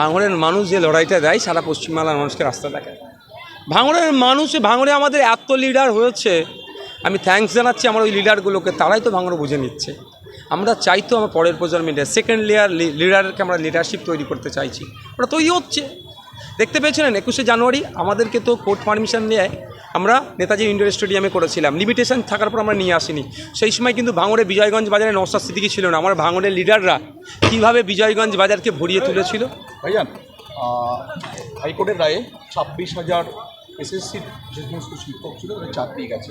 ভাঙড়ের মানুষ যে লড়াইটা দেয়, সারা পশ্চিমবাংলার মানুষকে রাস্তা দেখায়। ভাঙড়ের মানুষ, ভাঙড়ে আমাদের এত লিডার হয়েছে, আমি থ্যাঙ্কস জানাচ্ছি আমার ওই লিডারগুলোকে তারাই তো ভাঙড় বুঝে নিচ্ছে। আমরা চাই তো আমার পরের প্রজন্মের সেকেন্ড লেয়ার লিডারকে আমরা লিডারশিপ তৈরি করতে চাইছি। ওটা তৈরি হচ্ছে। দেখতে পেয়েছিলেন একুশে জানুয়ারি, আমাদেরকে তো কোর্ট পারমিশন নিয়ে আমরা নেতাজি ইন্ডোর স্টেডিয়ামে করেছিলাম। লিমিটেশন থাকার পর আমরা নিয়ে আসিনি। সেই সময় কিন্তু ভাঙড়ে বিজয়গঞ্জ বাজারে নশা স্থিতি ছিল না। আমার ভাঙড়ের লিডাররা কীভাবে বিজয়গঞ্জ বাজারকে ভরিয়ে তুলেছিল? ভাইজান হাইকোর্টের রায়ে ছাব্বিশ হাজার এসএসসির যে সমস্ত শিক্ষক ছিল তাদের চাকরি গেছে।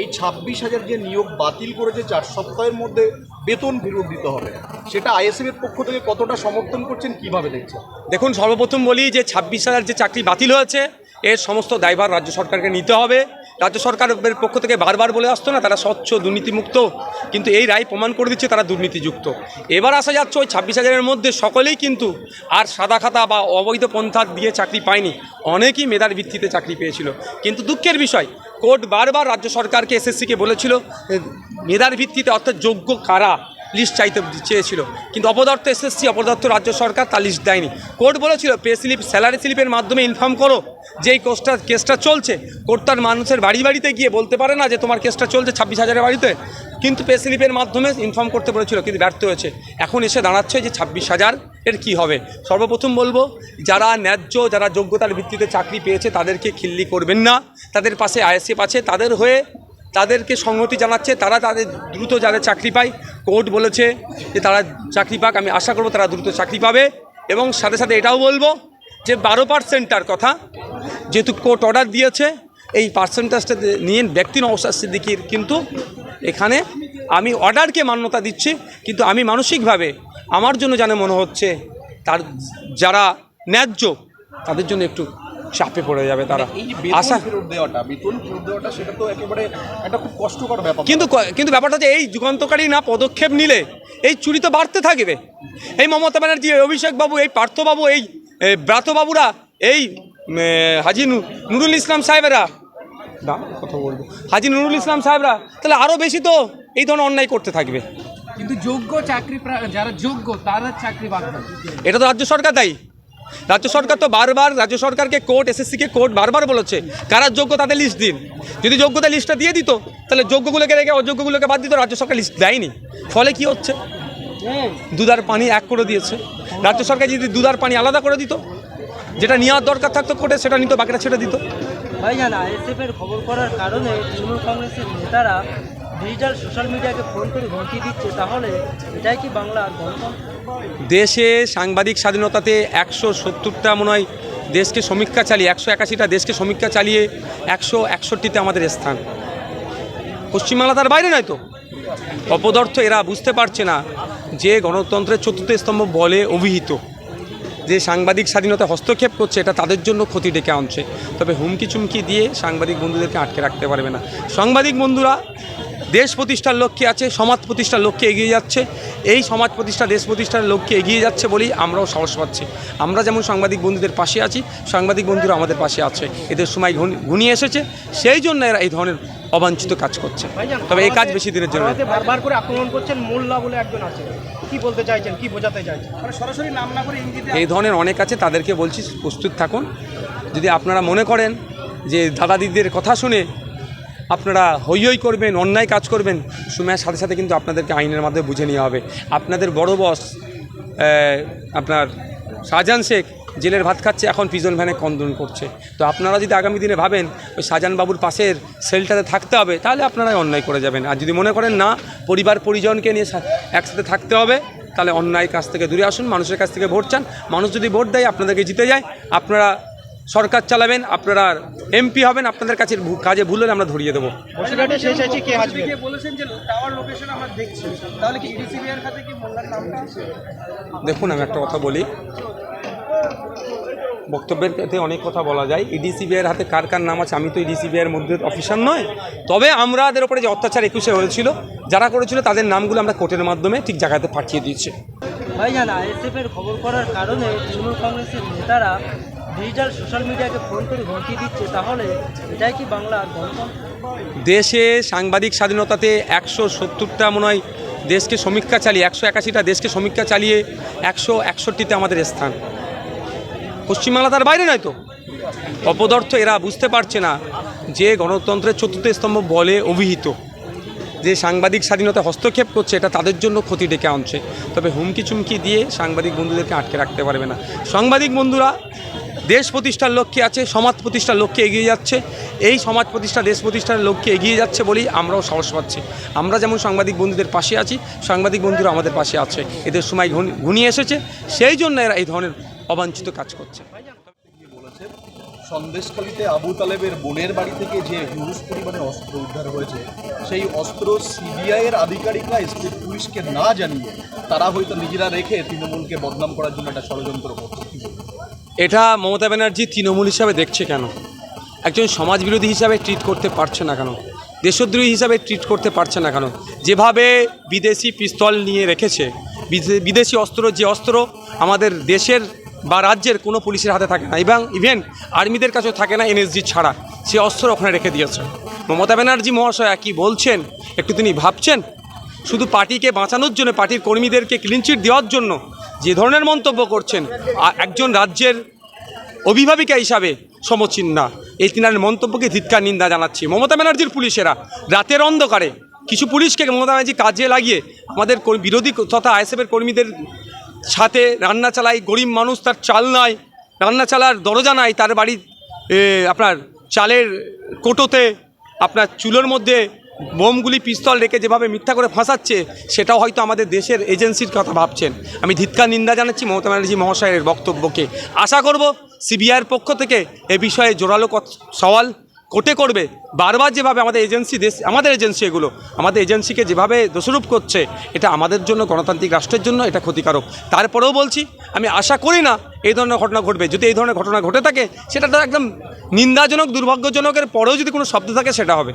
এই ছাব্বিশ হাজার যে নিয়োগ বাতিল করেছে চার সপ্তাহের মধ্যে বেতন ফেরত দিতে হবে। সেটা আইএসএফ এর পক্ষ থেকে কতটা সমর্থন করছেন কীভাবে দেখছেন? দেখুন সর্বপ্রথম বলি যে ছাব্বিশ হাজার যে চাকরি বাতিল হয়েছে এর সমস্ত দায়ভার রাজ্য সরকারকে নিতে হবে। রাজ্য সরকারের পক্ষ থেকে বারবার বলে আসতো না, তারা স্বচ্ছ, দুর্নীতিমুক্ত, কিন্তু এই রায় প্রমাণ করে দিচ্ছে তারা দুর্নীতিযুক্ত। এবার আসা যাচ্ছে ওই ছাব্বিশ হাজারের মধ্যে সকলেই কিন্তু আর সাদা খাতা বা অবৈধ পন্থা দিয়ে চাকরি পায়নি। অনেকেই মেধার ভিত্তিতে চাকরি পেয়েছিল। কিন্তু দুঃখের বিষয়, কোর্ট বারবার রাজ্য সরকারকে এসএসসিকে বলেছিল মেধার ভিত্তিতে অর্থাৎ যোগ্য কারা? লিস্ট চাইতে চেয়েছিল। কিন্তু অপদার্থ এসএসসি, অপদার্থ রাজ্য সরকার তা লিস্ট দেয়নি। কোর্ট বলেছিল, পে স্লিপ, স্যালারি স্লিপের মাধ্যমে ইনফর্ম করো। যে এই কোর্সটা কেসটা চলছে কোর্ট তার মানুষের বাড়ি বাড়িতে গিয়ে বলতে পারে না যে তোমার কেসটা চলছে ছাব্বিশ হাজারের বাড়িতে। কিন্তু পে স্লিপের মাধ্যমে ইনফর্ম করতে বলেছিল কিন্তু ব্যর্থ হয়েছে। এখন এসে দাঁড়াচ্ছে যে ছাব্বিশ হাজার এর কী হবে? সর্বপ্রথম বলব, যারা ন্যায্য, যারা যোগ্যতার ভিত্তিতে চাকরি পেয়েছে, তাদেরকে খিল্লি করবেন না। তাদের পাশে আইএসএফ আছে, তাদের হয়ে তাদেরকে সংহতি জানাচ্ছে, তারা তাদের দ্রুত যাদের চাকরি পায়। কোর্ট বলেছে যে তারা চাকরি পাক, আমি আশা করব তারা দ্রুত চাকরি পাবে। এবং সাথে সাথে এটাও বলব যে বারো পার্সেন্টটার কথা যেহেতু কোর্ট অর্ডার দিয়েছে এই পার্সেন্টেজটা নিয়ে ব্যক্তি নওশাদ সিদ্দিকির। কিন্তু এখানে আমি অর্ডারকে মান্যতা দিচ্ছি কিন্তু আমি মানসিকভাবে আমার জন্য জানে মনে হচ্ছে তার যারা ন্যায্য তাদের জন্য একটু চাপে পড়ে যাবে তারা। যে আশা ফেরত দেওয়াটা বেতন ফেরত দেওয়াটা সেটা তো একেবারে একটা খুব কষ্টকর ব্যাপার। কিন্তু কিন্তু ব্যাপারটা হচ্ছে এই যুগান্তকারী না পদক্ষেপ নিলে এই চুরি তো বাড়তে থাকবে। এই মমতা ব্যানার্জি এই অভিষেক বাবু এই পার্থবাবু এই ব্রাতবাবুরা এই হাজি নুরুল ইসলাম সাহেবেরা। না কথা বলব। হাজি নুরুল ইসলাম সাহেবরা তাহলে আরও বেশি তো এই ধরনের অন্যায় করতে থাকবে। কিন্তু যোগ্য চাকরি যারা যোগ্য তারা চাকরি বাদ এটা তো রাজ্য সরকার দায়ী। রাজ্য সরকার তো বারবার রাজ্য সরকারকে কোর্ট এসএসসিকে কোর্ট বারবার বলেছে কারা যোগ্য তাদের লিস্ট দিন। যদি যোগ্যতা লিস্টটা দিয়ে দিত তাহলে যোগ্যগুলোকে রেখে অযোগ্যগুলোকে বাদ দিত রাজ্য সরকার লিস্ট দেয়নি। ফলে কি হচ্ছে? দুধার পানি এক করে দিয়েছে। রাজ্য সরকার যদি দুধার পানি আলাদা করে দিত যেটা নেওয়ার দরকার থাকতো কোর্টে সেটা নিত বাকিটা ছেড়ে দিত। ভাইজান আইএসএফ এর খবর করার কারণে তৃণমূল কংগ্রেসের নেতারা ডিজিটাল সোশ্যাল মিডিয়াকে ফোন করে হুমকি দিচ্ছে তাহলে এটাই কি বাংলা গণতন্ত্র? দেশে সাংবাদিক স্বাধীনতাতে একশো সত্তরটা মনে হয় দেশকে সমীক্ষা চালিয়ে একশো একাশিটা দেশকে সমীক্ষা চালিয়ে একশো একষট্টিতে আমাদের স্থান। পশ্চিমবাংলা তার বাইরে নয় তো? অপদার্থ এরা বুঝতে পারছে না যে গণতন্ত্রের চতুর্থ স্তম্ভ বলে অভিহিত। যে সাংবাদিক স্বাধীনতা হস্তক্ষেপ করছে, এটা তাদের জন্য ক্ষতি ডেকে আনছে। তবে হুমকি চুমকি দিয়ে সাংবাদিক বন্ধুদেরকে আটকে রাখতে পারবে না। সাংবাদিক বন্ধুরা দেশ প্রতিষ্ঠার লক্ষ্যে আছে সমাজ প্রতিষ্ঠার লক্ষ্যে এগিয়ে যাচ্ছে। এই সমাজ প্রতিষ্ঠা দেশ প্রতিষ্ঠার লক্ষ্যে এগিয়ে যাচ্ছে বলেই আমরাও সাহস পাচ্ছি। আমরা যেমন সাংবাদিক বন্ধুদের পাশে আছি সাংবাদিক বন্ধুরা আমাদের পাশে আছে। এদের সময় ঘনি- ঘনিয়ে এসেছে সেই জন্য এরা এই ধরনের অবাঞ্ছিত কাজ করছে। তবে এই কাজ বেশি দিনের জন্য বারবার করে আক্রমণ করছেন মোল্লা বলে একজন আছে। কি বলতে চাইছেন কি বোঝাতে চাইছেন? মানে সরাসরি নাম না করে ইঙ্গিতে এই ধরনের অনেক আছে তাদেরকে বলছি প্রস্তুত থাকুন। যদি আপনারা মনে করেন যে দাদা দিদিদের কথা শুনে আপনারা হই হই করবেন, অন্যায় কাজ করবেন সময়ের সাথে সাথে কিন্তু আপনাদেরকে আইনের মাধ্যমে বুঝে নেওয়া হবে। আপনাদের বড় বস আপনার শাহজাহান শেখ জেলের ভাত খাচ্ছে, এখন পিজন ভ্যানে কন্দন করছে। তো আপনারা যদি আগামী দিনে ভাবেন, ওই বাবুর পাশের সেলটাতে থাকতে হবে, তাহলে আপনারাই অন্যায় করে যাবেন। আর যদি মনে করেন না, পরিবার পরিজনকে নিয়ে একসাথে থাকতে হবে, তাহলে অন্যায় কাছ থেকে দূরে আসুন, মানুষের কাছ থেকে ভোট চান। মানুষ যদি ভোট দেয়, আপনাদেরকে জিতে যায়। আপনারা সরকার চালাবেন আপনারা এমপি হবেন আপনাদের কাছে কাজে ভুল হলে আমরা ধরিয়ে দেবো। বসিরহাটে শেষ আছে কে আসবে বলেছেন যে টাওয়ার লোকেশন আমরা দেখছি। তাহলে কি ইডিসিবিআর খাতে কি মোল্লার নাম দেখুন আমি একটা কথা বলি। বক্তব্যের ক্ষেত্রে অনেক কথা বলা যায়। ইডিসিবিআর হাতে কার কার নাম আছে? আমি তো ইডিসিবিআর মধ্যে অফিসার নয়। তবে আমাদের ওপরে যে অত্যাচার একুশে হয়েছিল যারা করেছিল তাদের নামগুলো আমরা কোর্টের মাধ্যমে ঠিক জায়গাতে পাঠিয়ে দিচ্ছি ভাইজান আইএসএফ এর খবর করার কারণে তৃণমূল কংগ্রেসের নেতারা ডিজিটাল সোশ্যাল মিডিয়াকে ফোন করে হুমকি দিচ্ছে, তাহলে এটাই কি বাংলা গণতন্ত্র? দেশে সাংবাদিক স্বাধীনতাতে একশো সত্তরটা মনে হয় দেশকে সমীক্ষা চালিয়ে, একশো একাশিটা দেশকে সমীক্ষা চালিয়ে একশো একষট্টিতে আমাদের স্থান। পশ্চিমবাংলা তার বাইরে নয় তো? অপদার্থ এরা বুঝতে পারছে না যে গণতন্ত্রের চতুর্থ স্তম্ভ বলে অভিহিত। যে সাংবাদিক স্বাধীনতা হস্তক্ষেপ করছে, এটা তাদের জন্য ক্ষতি ডেকে আনছে। তবে হুমকি চুমকি দিয়ে সাংবাদিক বন্ধুদেরকে আটকে রাখতে পারবে না। সাংবাদিক বন্ধুরা দেশ প্রতিষ্ঠার লক্ষ্যে আছে, সমাজ প্রতিষ্ঠার লক্ষ্যে এগিয়ে যাচ্ছে। এই সমাজ প্রতিষ্ঠা, দেশ প্রতিষ্ঠার লক্ষ্যে এগিয়ে যাচ্ছে বলেই আমরাও সাহস পাচ্ছি। আমরা যেমন সাংবাদিক বন্ধুদের পাশে আছি, সাংবাদিক বন্ধুরা আমাদের পাশে আছে। এদের সময় ঘনি- ঘনিয়ে এসেছে। সেই জন্য এরা এই ধরনের অবাঞ্ছিত কাজ করছে। সন্দেশখালীতে আবু তালেবের বোনের বাড়ি থেকে যে হিউজ পরিমাণে অস্ত্র উদ্ধার হয়েছে, সেই অস্ত্র সিবিআই এর আধিকারিকরা স্টেট পুলিশকে না জানিয়ে তারা হয়তো নিজেরা রেখে তৃণমূলকে বদনাম করার জন্য একটা ষড়যন্ত্র করছে? এটা মমতা ব্যানার্জি তৃণমূল হিসাবে দেখছে কেন? একজন সমাজবিরোধী হিসাবে ট্রিট করতে পারছে না কেন? দেশদ্রোহী হিসাবে ট্রিট করতে পারছে না কেন? যেভাবে বিদেশি পিস্তল নিয়ে রেখেছে, বিদে- বিদেশি অস্ত্র, যে অস্ত্র আমাদের দেশের বা রাজ্যের কোনো পুলিশের হাতে থাকে না এবং ইভেন আর্মিদের কাছেও থাকে না এনএসজি ছাড়া, সে অস্ত্র ওখানে রেখে দিয়েছে। মমতা ব্যানার্জি মহাশয়া কি বলছেন, একটু তিনি ভাবছেন, শুধু পার্টিকে বাঁচানোর জন্য, পার্টির কর্মীদেরকে ক্লিনচিট দেওয়ার জন্য যে ধরনের মন্তব্য করছেন একজন রাজ্যের অভিভাবিকা হিসাবে সমচীন না এই তিনার মন্তব্যকে ধিৎকার, নিন্দা জানাচ্ছি। মমতা ব্যানার্জির পুলিশেরা রাতের অন্ধকারে কিছু পুলিশকে মমতা ব্যানার্জি কাজে লাগিয়ে আমাদের বিরোধী তথা আইএসএফের কর্মীদের সাথে রান্না চালাই, গরিব মানুষ তার চাল নাই, রান্না চালার দরজা নাই, তার বাড়ি আপনার চালের কোটোতে, আপনার চুলোর মধ্যে বোমগুলি পিস্তল রেখে যেভাবে মিথ্যা করে ফাঁসাচ্ছে, সেটাও হয়তো আমাদের দেশের এজেন্সির কথা ভাবছেন। আমি ধিৎকার নিন্দা জানাচ্ছি মমতা ব্যানার্জি মহাশয়ের বক্তব্যকে। আশা করব সিবিআইয়ের পক্ষ থেকে এ বিষয়ে জোরালো সওয়াল কোর্টে করবে। বারবার যেভাবে আমাদের এজেন্সি দেশ, আমাদের এজেন্সি এগুলো, আমাদের এজেন্সিকে যেভাবে দোষরূপ করছে, এটা আমাদের জন্য গণতান্ত্রিক রাষ্ট্রের জন্য এটা ক্ষতিকারক। তারপরেও বলছি, আমি আশা করি না এই ধরনের ঘটনা ঘটবে। যদি এই ধরনের ঘটনা ঘটে থাকে, সেটা তো একদম নিন্দাজনক, দুর্ভাগ্যজনকের পরেও যদি কোনো শব্দ থাকে, সেটা হবে।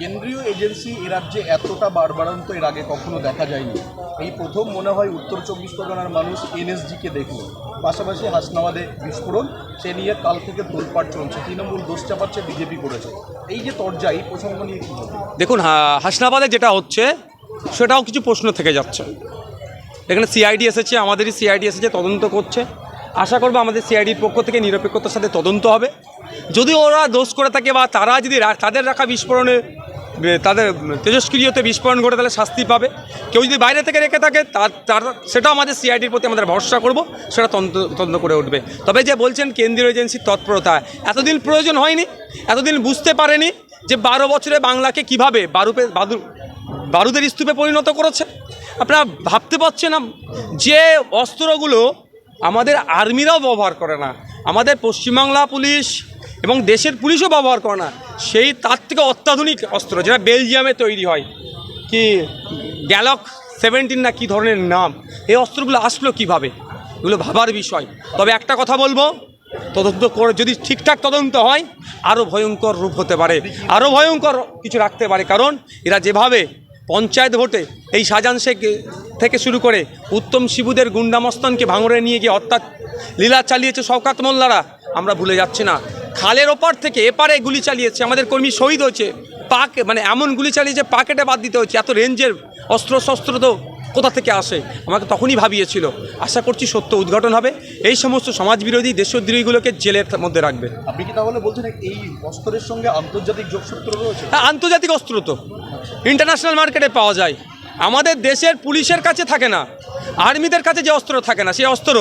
কেন্দ্রীয় এজেন্সি এ রাজ্যে এতটা বাড়বাড়ন্ত এর আগে কখনো দেখা যায়নি। এই প্রথম মনে হয় উত্তর চব্বিশ পরগনার মানুষ এনএসজিকে দেখল। পাশাপাশি হাসনাবাদে বিস্ফোরণ, সে নিয়ে কাল থেকে তোলপাট চলছে। তৃণমূল দোষ চাপাচ্ছে, বিজেপি করেছে। এই যে তরজা, এই প্রসঙ্গ নিয়ে কী বলবেন দেখুন হাসনাবাদে যেটা হচ্ছে, সেটাও কিছু প্রশ্ন থেকে যাচ্ছে। এখানে সিআইডি এসেছে, আমাদেরই সিআইডি এসেছে, তদন্ত করছে। আশা করব আমাদের সিআইডির পক্ষ থেকে নিরপেক্ষতার সাথে তদন্ত হবে। যদি ওরা দোষ করে থাকে বা তারা যদি তাদের রাখা বিস্ফোরণে তাদের তেজস্ক্রিয়তে বিস্ফোরণ ঘটে তাহলে শাস্তি পাবে। কেউ যদি বাইরে থেকে রেখে থাকে, তার তার সেটাও আমাদের সিআইডির প্রতি আমাদের ভরসা করব, সেটা তদন্ত তদন্ত করে উঠবে। তবে যে বলছেন কেন্দ্রীয় এজেন্সির তৎপরতা, এতদিন প্রয়োজন হয়নি, এতদিন বুঝতে পারেনি যে বারো বছরে বাংলাকে কীভাবে বারুপে বাদু বারুদের স্তূপে পরিণত করেছে। আপনারা ভাবতে পারছেন যে অস্ত্রগুলো আমাদের আর্মিরাও ব্যবহার করে না, আমাদের পশ্চিমবাংলা পুলিশ এবং দেশের পুলিশও ব্যবহার করে না। সেই তার থেকে অত্যাধুনিক অস্ত্র, যেটা বেলজিয়ামে তৈরি হয়। কি, গ্যালক সেভেন্টিন না কী ধরনের নাম? এই অস্ত্রগুলো আসলো কীভাবে? এগুলো ভাবার বিষয়। তবে একটা কথা বলব, তদন্ত করে যদি ঠিকঠাক তদন্ত হয় আরও ভয়ঙ্কর রূপ হতে পারে। আরও ভয়ঙ্কর কিছু রাখতে পারে, কারণ এরা যেভাবে পঞ্চায়েত ভোটে এই শাহজাহান শেখ থেকে শুরু করে উত্তম শিবুদের গুন্ডামস্তনকে ভাঙড়ে নিয়ে গিয়ে হত্যা লীলা চালিয়েছে শওকাত মোল্লারা, আমরা ভুলে যাচ্ছি না। খালের ওপার থেকে এপারে গুলি চালিয়েছে আমাদের কর্মী শহীদ হয়েছে। পাক মানে এমন গুলি চালিয়েছে পাকেটে বাদ দিতে হচ্ছে এত রেঞ্জের অস্ত্র শস্ত্র তো কোথা থেকে আসে? আমাকে তখনই ভাবিয়েছিল। আশা করছি সত্য উদ্ঘাটন হবে। এই সমস্ত সমাজবিরোধী দেশদ্রোহীগুলোকে জেলের মধ্যে রাখবে। আপনি কি তাহলে বলছেন এই অস্ত্রের সঙ্গে আন্তর্জাতিক যোগসূত্র রয়েছে? হ্যাঁ, আন্তর্জাতিক অস্ত্র তো। ইন্টারন্যাশনাল মার্কেটে পাওয়া যায়। আমাদের দেশের পুলিশের কাছে থাকে না। আর্মিদের কাছে যে অস্ত্র থাকে না সেই অস্ত্র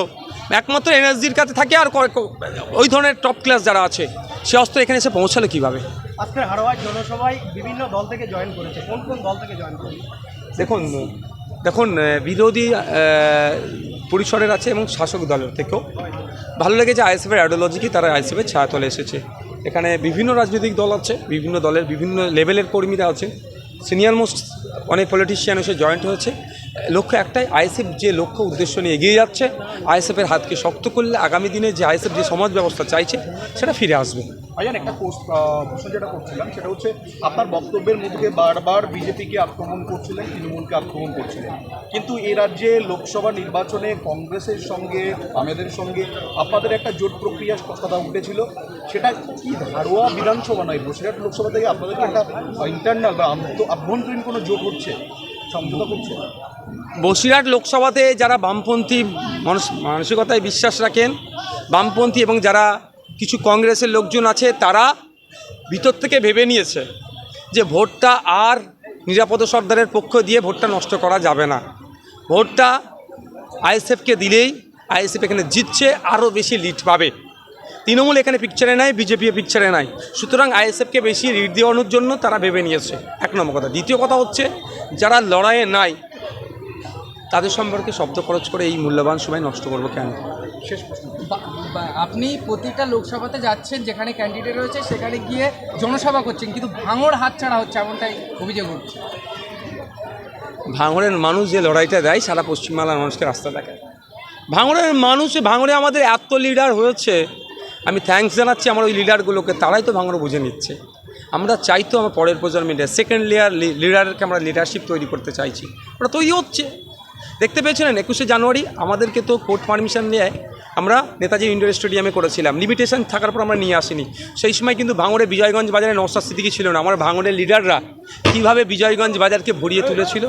একমাত্র এনএসজির কাছে থাকে আর ওই ধরনের টপ ক্লাস যারা আছে সে অস্ত্র এখানে এসে পৌঁছালো কীভাবে? আজকের হারোয়ার জনসভায় বিভিন্ন দল থেকে জয়েন করেছে। কোন কোন দল থেকে জয়েন করেছে? দেখুন দেখুন বিরোধী পরিসরের আছে এবং শাসক দলের থেকেও। ভালো লেগেছে আইএসএফের আইডিওলজি কি? তারা আইএসএফের ছায়াতলে এসেছে। এখানে বিভিন্ন রাজনৈতিক দল আছে বিভিন্ন দলের বিভিন্ন লেভেলের কর্মীরা আছে। সিনিয়র মোস্ট অনেক পলিটিশিয়ান এসে জয়েন্ট হয়েছে। লক্ষ্য একটাই, আইএসএফ যে লক্ষ্য উদ্দেশ্য নিয়ে এগিয়ে যাচ্ছে, আইএসএফের হাতকে শক্ত করলে আগামী দিনে যে আইএসএফ যে সমাজ ব্যবস্থা চাইছে, সেটা ফিরে আসবে। ভাইজান একটা প্রশ্ন যেটা করছিলাম, সেটা হচ্ছে আপনার বক্তব্যের মধ্যে বারবার বিজেপিকে আক্রমণ করছিলেন, তৃণমূলকে আক্রমণ করছিলেন। কিন্তু এ রাজ্যে লোকসভা নির্বাচনে কংগ্রেসের সঙ্গে, আমাদের সঙ্গে আপনাদের একটা জোট প্রক্রিয়ার কথা উঠেছিল। সেটা কি ধারোয়া বিধানসভা নয়, বসিরহাট লোকসভা থেকে আপনাদেরকে একটা ইন্টারনাল বা আভ্যন্তরীণ কোনো জোট হচ্ছে? বসিরহাট লোকসভাতে যারা বামপন্থী মানসিকতায় বিশ্বাস রাখেন, বামপন্থী এবং যারা কিছু কংগ্রেসের লোকজন আছে, তারা ভিতর থেকে ভেবে নিয়েছে যে ভোটটা আর নিরাপদ সর্দারের পক্ষ দিয়ে ভোটটা নষ্ট করা যাবে না। ভোটটা আইএসএফকে দিলেই আইএসএফ এখানে জিতছে, আরও বেশি লিড পাবে। তৃণমূল এখানে পিকচারে নাই বিজেপি পিকচারে নাই। সুতরাং আইএসএফকে বেশি লিড দেওয়ানোর জন্য তারা ভেবে নিয়েছে। এক নম্বর কথা। দ্বিতীয় কথা হচ্ছে যারা লড়াইয়ে নাই তাদের সম্পর্কে শব্দ খরচ করে এই মূল্যবান সময় নষ্ট করব কেন? বা- আপনি প্রতিটা লোকসভাতে যাচ্ছেন যেখানে ক্যান্ডিডেট রয়েছে সেখানে গিয়ে জনসভা করছেন কিন্তু ভাঙড় হাতছাড়া হচ্ছে এমনটাই অভিযোগ হচ্ছে ভাঙড়ের মানুষ যে লড়াইটা দেয় সারা পশ্চিমবাংলার মানুষকে রাস্তা দেখায়। ভাঙড়ের মানুষ ভাঙড়ে আমাদের এত লিডার হয়েছে আমি থ্যাঙ্কস জানাচ্ছি আমার ওই লিডারগুলোকে তারাই তো ভাঙড় বুঝে নিচ্ছে। আমরা চাই তো আমার পরের প্রজন্মের সেকেন্ড লেয়ার লিডারকে আমরা লিডারশিপ তৈরি করতে চাইছি। ওটা তৈরি হচ্ছে। দেখতে পেয়েছিলেন একুশে জানুয়ারি, আমাদেরকে তো কোর্ট পারমিশন নেয় আমরা নেতাজি ইন্ডোর স্টেডিয়ামে করেছিলাম। লিমিটেশন থাকার পর আমরা নিয়ে আসিনি। সেই সময় কিন্তু ভাঙড়ে বিজয়গঞ্জ বাজারে নৌসাদ সিদ্দিকি ছিল না। আমার ভাঙড়ের লিডাররা কীভাবে বিজয়গঞ্জ বাজারকে ভরিয়ে তুলেছিল?